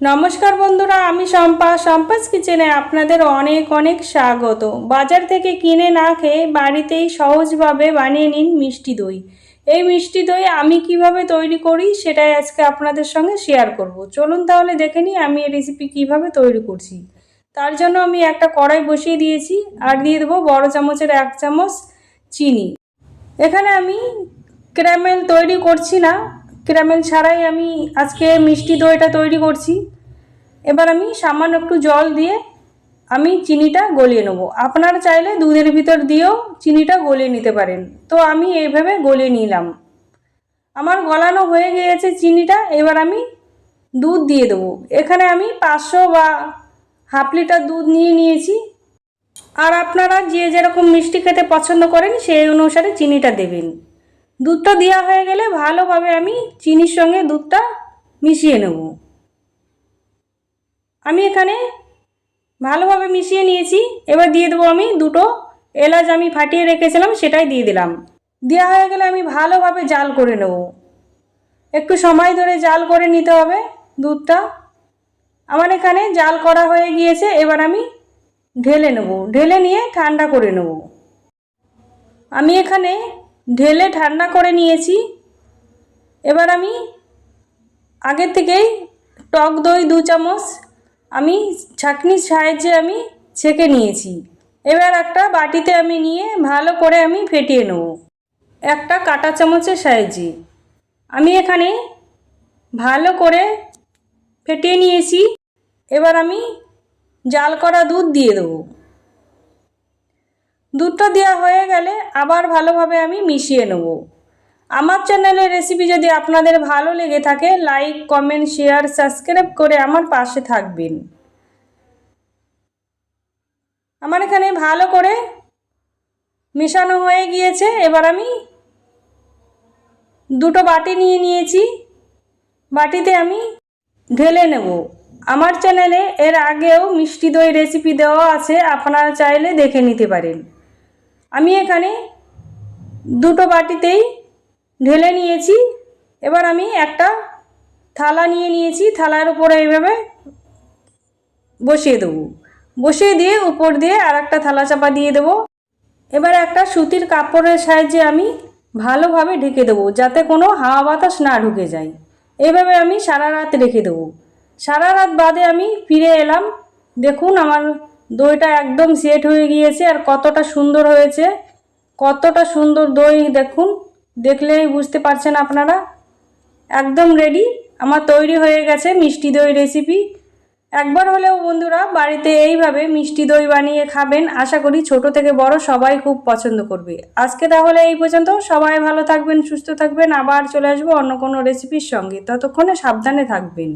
নমস্কার বন্ধুরা, আমি শম্পা। শম্পাস কিচেনে আপনাদের অনেক অনেক স্বাগত। বাজার থেকে কিনে না খেয়ে বাড়িতেই সহজভাবে বানিয়ে নিন মিষ্টি দই। এই মিষ্টি দই আমি কীভাবে তৈরি করি সেটাই আজকে আপনাদের সঙ্গে শেয়ার করব। চলুন তাহলে দেখে নিই আমি এই রেসিপি কীভাবে তৈরি করছি। তার জন্য আমি একটা কড়াই বসিয়ে দিয়েছি আর দিয়ে দেবো বড় চামচের এক চামচ চিনি। এখানে আমি ক্যারামেল তৈরি করছি না ক্যারামেল ছাড়াই আমি আজকে মিষ্টি দইটা তৈরি করছি। এবার আমি সামান্য একটু জল দিয়ে আমি চিনিটা গলিয়ে নেব। আপনারা চাইলে দুধের ভিতর দিয়েও চিনিটা গলিয়ে নিতে পারেন। তো আমি এইভাবে গলিয়ে নিলাম। আমার গলানো হয়ে গিয়েছে চিনিটা, এবার আমি দুধ দিয়ে দেবো। এখানে আমি পাঁচশো বা হাফ লিটার দুধ নিয়ে নিয়েছি। আর আপনারা যে যেরকম মিষ্টি খেতে পছন্দ করেন, সেই অনুসারে চিনিটা দেবেন। দুধটা দেওয়া হয়ে গেলে ভালোভাবে আমি চিনির সঙ্গে দুধটা মিশিয়ে নেব। আমি এখানে ভালোভাবে মিশিয়ে নিয়েছি। এবার দিয়ে দেবো আমি দুটো এলাচ আমি ফাটিয়ে রেখেছিলাম, সেটাই দিয়ে দিলাম। দেওয়া হয়ে গেলে আমি ভালোভাবে জাল করে নেব। একটু সময় ধরে জাল করে নিতে হবে দুধটা। আমার এখানে জাল করা হয়ে গিয়েছে, এবার আমি ঢেলে নেব। ঢেলে নিয়ে ঠান্ডা করে নেব। আমি এখানে ঢেলে ঠান্ডা করে নিয়েছি। এবার আমি আগের থেকেই টক দই দু চামচ আমি ছাঁকনির সাহায্যে আমি ছেঁকে নিয়েছি। এবার একটা বাটিতে আমি নিয়ে ভালো করে আমি ফেটিয়ে নেব। একটা কাঁটা চামচের সাহায্যে। আমি এখানে ভালো করে ফেটিয়ে নিয়েছি। এবার আমি জাল করা দুধ দিয়ে দেবো। দুধটা দেওয়া হয়ে গেলে আবার ভালোভাবে আমি মিশিয়ে নেব। আমার চ্যানেলের রেসিপি যদি আপনাদের ভালো লেগে থাকে, লাইক, কমেন্ট, শেয়ার, সাবস্ক্রাইব করে আমার পাশে থাকবেন। আমার এখানে ভালো করে মেশানো হয়ে গিয়েছে। এবার আমি দুটো বাটি নিয়ে নিয়েছি। বাটিতে আমি ঢেলে নেব। আমার চ্যানেলে এর আগেও মিষ্টি দই রেসিপি দেওয়া আছে, আপনারা চাইলে দেখে নিতে পারেন। আমি এখানে দুটো বাটিতেই ঢেলে নিয়েছি। এবার আমি একটা থালা নিয়ে নিয়েছি। থালার উপরে এইভাবে বসিয়ে দেবো। বসিয়ে দিয়ে উপর দিয়ে আর একটা থালা চাপা দিয়ে দেবো। এবার একটা সুতির কাপড়ের সাহায্যে আমি ভালোভাবে ঢেকে দেবো, যাতে কোনো হাওয়া বাতাস না ঢুকে যায়। এভাবে আমি সারা রাত রেখে দেবো। সারা রাত বাদে আমি ফিরে এলাম। দেখুন আমার দইটা একদম সেট হয়ে গিয়েছে আর কতটা সুন্দর হয়েছে। কতটা সুন্দর দই দেখুন, দেখলেই বুঝতে পারছেন আপনারা। একদম রেডি আমার তৈরি হয়ে গেছে মিষ্টি দই রেসিপি একবার হলেও বন্ধুরা, বাড়িতে এইভাবে মিষ্টি দই বানিয়ে খাবেন, আশা করি ছোট থেকে বড় সবাই খুব পছন্দ করবে। আজকে তাহলে এই পর্যন্ত, সবাই ভালো থাকবেন, সুস্থ থাকবেন, আবার চলে আসব অন্য কোনো রেসিপির সঙ্গে। ততক্ষণে সাবধানে থাকবেন।